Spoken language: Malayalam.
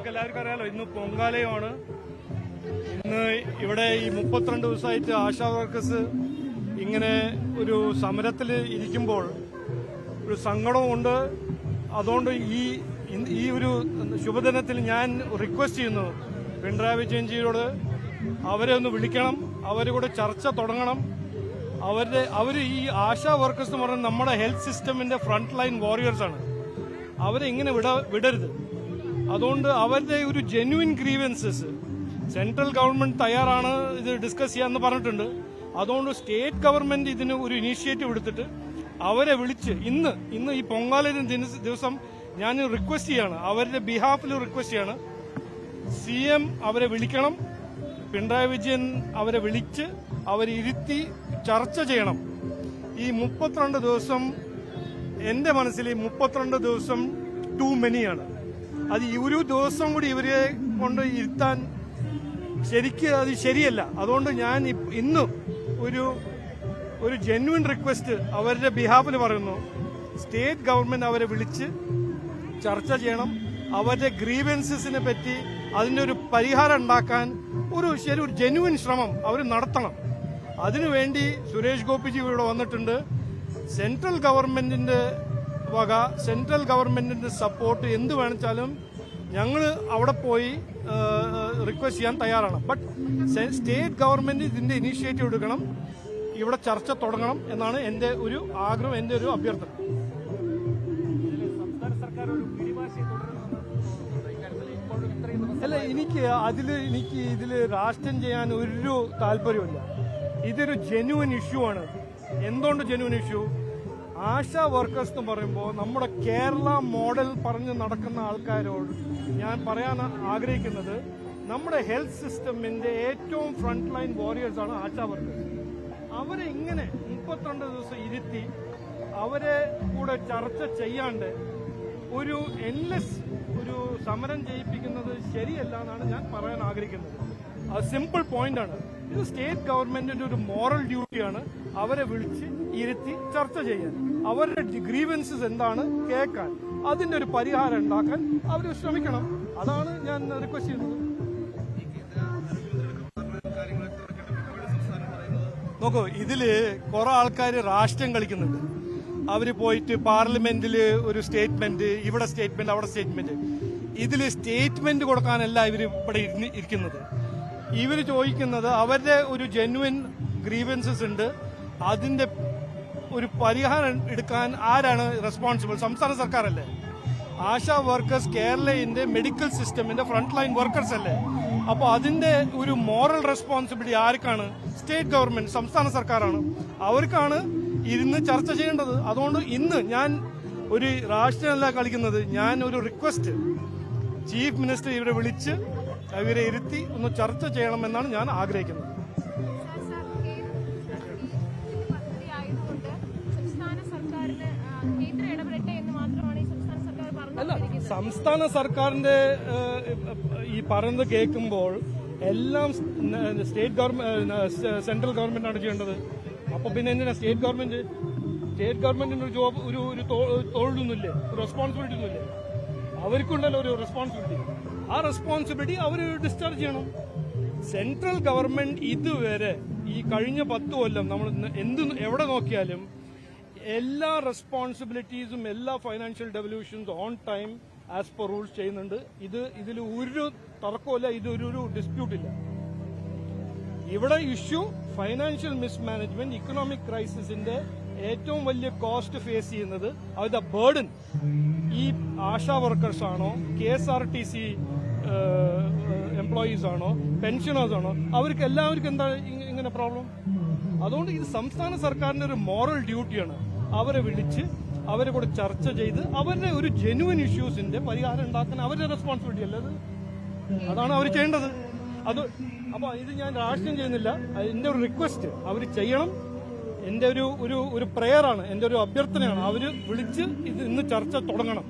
നമുക്ക് എല്ലാവർക്കും അറിയാലോ ഇന്ന് പൊങ്കാലയുമാണ് ഇന്ന് ഇവിടെ ഈ മുപ്പത്തിരണ്ട് ദിവസമായിട്ട് ആശാ വർക്കേഴ്സ് ഇങ്ങനെ ഒരു സമരത്തിൽ ഇരിക്കുമ്പോൾ ഒരു സങ്കടമുണ്ട് അതുകൊണ്ട് ഈ ഈ ഒരു ശുഭദിനത്തിൽ ഞാൻ റിക്വസ്റ്റ് ചെയ്യുന്നു പിണറായി വിജയൻജിയോട് അവരെ ഒന്ന് വിളിക്കണം അവരെ കൂടെ ചർച്ച തുടങ്ങണം. അവരുടെ അവർ ഈ ആശാ വർക്കേഴ്സ് എന്ന് പറയുന്നത് നമ്മുടെ ഹെൽത്ത് സിസ്റ്റമിന്റെ ഫ്രണ്ട് ലൈൻ വാരിയേഴ്സ് ആണ്. അവരെ ഇങ്ങനെ വിട വിടരുത്. അതുകൊണ്ട് അവരുടെ ഒരു ജെന്യുവിൻ ഗ്രീവൻസസ് സെൻട്രൽ ഗവൺമെന്റ് തയ്യാറാണ് ഇത് ഡിസ്കസ് ചെയ്യാന്ന് പറഞ്ഞിട്ടുണ്ട്. അതുകൊണ്ട് സ്റ്റേറ്റ് ഗവൺമെന്റ് ഇതിന് ഒരു ഇനീഷ്യേറ്റീവ് എടുത്തിട്ട് അവരെ വിളിച്ച് ഇന്ന് ഇന്ന് ഈ പൊങ്കാലിന് ദിവസം ഞാൻ റിക്വസ്റ്റ് ചെയ്യാണ്. അവരുടെ ബിഹാഫിൽ റിക്വസ്റ്റ് ചെയ്യാണ്. സി എം അവരെ വിളിക്കണം. പിണറായി വിജയൻ അവരെ വിളിച്ച് അവരെ ഇരുത്തി ചർച്ച ചെയ്യണം. ഈ മുപ്പത്തിരണ്ട് ദിവസം എന്റെ മനസ്സിൽ ഈ മുപ്പത്തിരണ്ട് ദിവസം ടു മെനിയാണ് അത് ഒരു ദിവസം കൂടി ഇവരെ കൊണ്ട് ഇരുത്താൻ ശരിക്ക് അത് ശരിയല്ല. അതുകൊണ്ട് ഞാൻ ഇന്നും ഒരു ഒരു ജെന്വിൻ റിക്വസ്റ്റ് അവരുടെ ബിഹാഫിൽ പറയുന്നു. സ്റ്റേറ്റ് ഗവൺമെന്റ് അവരെ വിളിച്ച് ചർച്ച ചെയ്യണം. അവരുടെ ഗ്രീവൻസസിനെ പറ്റി അതിന്റെ ഒരു പരിഹാരം ഉണ്ടാക്കാൻ ഒരു ശരി ഒരു ജെന്യുവൻ ശ്രമം അവർ നടത്തണം. അതിനുവേണ്ടി സുരേഷ് ഗോപിജി ഇവിടെ വന്നിട്ടുണ്ട്. സെൻട്രൽ ഗവൺമെന്റിന്റെ വക സെൻട്രൽ ഗവൺമെന്റിന്റെ സപ്പോർട്ട് എന്ത് വേണിച്ചാലും ഞങ്ങൾ അവിടെ പോയി റിക്വസ്റ്റ് ചെയ്യാൻ തയ്യാറാണ്. ബട്ട് സ്റ്റേറ്റ് ഗവൺമെന്റ് ഇതിന്റെ ഇനീഷ്യേറ്റീവ് എടുക്കണം. ഇവിടെ ചർച്ച തുടങ്ങണം എന്നാണ് എന്റെ ഒരു ആഗ്രഹം എന്റെ ഒരു അഭ്യർത്ഥന. അല്ല എനിക്ക് അതിൽ എനിക്ക് ഇതിൽ രാഷ്ട്രം ചെയ്യാൻ ഒരു താല്പര്യമില്ല ഇതൊരു ജെന്യുവൻ ഇഷ്യൂ ആണ്. എന്തുകൊണ്ട് ജെന്യുവൻ ഇഷ്യൂ ആശാ വർക്കേഴ്സ് എന്ന് പറയുമ്പോൾ നമ്മുടെ കേരള മോഡൽ പറഞ്ഞ് നടക്കുന്ന ആൾക്കാരോട് ഞാൻ പറയാൻ ആഗ്രഹിക്കുന്നത് നമ്മുടെ ഹെൽത്ത് സിസ്റ്റമിന്റെ ഏറ്റവും ഫ്രണ്ട് ലൈൻ വാരിയേഴ്സ് ആണ് ആശാ വർക്കേഴ്സ്. അവരെ ഇങ്ങനെ മുപ്പത്തിരണ്ട് ദിവസം ഇരുത്തി അവരെ കൂടെ ചർച്ച ചെയ്യാണ്ട് ഒരു എൻലെസ് ഒരു സമരം ചെയ്യിപ്പിക്കുന്നത് ശരിയല്ല എന്നാണ് ഞാൻ പറയാൻ ആഗ്രഹിക്കുന്നത്. അത് സിമ്പിൾ പോയിന്റാണ് ഇത് സ്റ്റേറ്റ് ഗവൺമെന്റിന്റെ ഒരു മോറൽ ഡ്യൂട്ടിയാണ് അവരെ വിളിച്ച് ഇരുത്തി ചർച്ച ചെയ്യാൻ. അവരുടെ ഗ്രീവൻസസ് എന്താണ് കേൾക്കാൻ. അതിന്റെ ഒരു പരിഹാരം ഉണ്ടാക്കാൻ അവർ ശ്രമിക്കണം. അതാണ് ഞാൻ റിക്വസ്റ്റ് ചെയ്യുന്നത്. നോക്കൂ ഇതിൽ കുറെ ആൾക്കാർ രാഷ്ട്രീയം കളിക്കുന്നുണ്ട്. അവർ പോയിട്ട് പാർലമെന്റിൽ ഒരു സ്റ്റേറ്റ്മെന്റ് ഇവിടെ സ്റ്റേറ്റ്മെന്റ് അവിടെ സ്റ്റേറ്റ്മെന്റ്. ഇതിൽ സ്റ്റേറ്റ്മെന്റ് കൊടുക്കാനല്ല ഇവർ ഇവിടെ ഇരിക്കുന്നത്. ഇവർ ചോദിക്കുന്നത് അവരുടെ ഒരു ജെന്യുവൻ ഗ്രീവൻസസ് ഉണ്ട്. അതിന്റെ ഒരു പരിഹാരം എടുക്കാൻ ആരാണ് റെസ്പോൺസിബിൾ സംസ്ഥാന സർക്കാരല്ലേ? ആശാ വർക്കേഴ്സ് കേരളയിന്റെ മെഡിക്കൽ സിസ്റ്റമിന്റെ ഫ്രണ്ട് ലൈൻ വർക്കേഴ്സ് അല്ലേ? അപ്പോൾ അതിന്റെ ഒരു മോറൽ റെസ്പോൺസിബിലിറ്റി ആർക്കാണ്? സ്റ്റേറ്റ് ഗവൺമെന്റ് സംസ്ഥാന സർക്കാരാണ്. അവർക്കാണ് ഇന്ന് ചർച്ച ചെയ്യേണ്ടത്. അതുകൊണ്ട് ഇന്ന് ഞാൻ ഒരു രാഷ്ട്രീയമല്ല കളിക്കുന്നത്. ഞാൻ ഒരു റിക്വസ്റ്റ് ചീഫ് മിനിസ്റ്റർ ഇവരെ വിളിച്ച് ഇവരെ ഇരുത്തി ഒന്ന് ചർച്ച ചെയ്യണമെന്നാണ് ഞാൻ ആഗ്രഹിക്കുന്നത്. സംസ്ഥാന സർക്കാരിന്റെ ഈ പറയുന്നത് കേൾക്കുമ്പോൾ എല്ലാം സ്റ്റേറ്റ് ഗവൺമെന്റ് സെൻട്രൽ ഗവൺമെന്റ് ആണ് ചെയ്യേണ്ടത്. അപ്പൊ പിന്നെ എന്തിനാ സ്റ്റേറ്റ് ഗവൺമെന്റ്? സ്റ്റേറ്റ് ഗവൺമെന്റിന് ഒരു ജോബ് ഒരു ഒരു തൊഴിലൊന്നുമില്ലേ? റെസ്പോൺസിബിലിറ്റി ഒന്നുമില്ലേ അവർക്കുണ്ടല്ലോ ഒരു റെസ്പോൺസിബിലിറ്റി. ആ റെസ്പോൺസിബിലിറ്റി അവർ ഡിസ്ചാർജ് ചെയ്യണം. സെൻട്രൽ ഗവൺമെന്റ് ഇതുവരെ ഈ കഴിഞ്ഞ പത്ത് കൊല്ലം നമ്മൾ എന്ത് എവിടെ നോക്കിയാലും എല്ലാ റെസ്പോൺസിബിലിറ്റീസും എല്ലാ financial devolutions on time as per rules ചെയ്യുന്നുണ്ട്. ഇത് ഇതിൽ ഒരു തർക്കമില്ല ഇതൊരു ഡിസ്പ്യൂട്ടില്ല ഇവിടെ ഇഷ്യൂ ഫൈനാൻഷ്യൽ മിസ്മാനേജ്മെന്റ് ഇക്കണോമിക് ക്രൈസിസിന്റെ ഏറ്റവും വലിയ കോസ്റ്റ് ഫേസ് ചെയ്യുന്നത് അതിന്റെ ബേർഡൻ ഈ ആശാ വർക്കേഴ്സ് ആണോ K S R T C employees ആണോ പെൻഷനേഴ്സ് ആണോ അവർക്ക് എല്ലാവർക്കും എന്താ ഇങ്ങനെ പ്രോബ്ലം അതുകൊണ്ട് ഇത് സംസ്ഥാന സർക്കാരിന്റെ ഒരു മോറൽ ഡ്യൂട്ടിയാണ് അവരെ വിളിച്ച് അവരെ കൂടെ ചർച്ച ചെയ്ത് അവരുടെ ഒരു ജെനുവൻ ഇഷ്യൂസിന്റെ പരിഹാരം ഉണ്ടാക്കാൻ അവരുടെ റെസ്പോൺസിബിലിറ്റി അല്ലേ അത്? അതാണ് അവർ ചെയ്യേണ്ടത്. അത് അപ്പൊ ഇത് ഞാൻ രാഷ്ട്രീയം ചെയ്യുന്നില്ല. എന്റെ ഒരു റിക്വസ്റ്റ് അവർ ചെയ്യണം. എന്റെ ഒരു ഒരു ഒരു പ്രെയറാണ് എന്റെ ഒരു അഭ്യർത്ഥനയാണ്. അവർ വിളിച്ച് ഇത് ഇന്ന് ചർച്ച തുടങ്ങണം.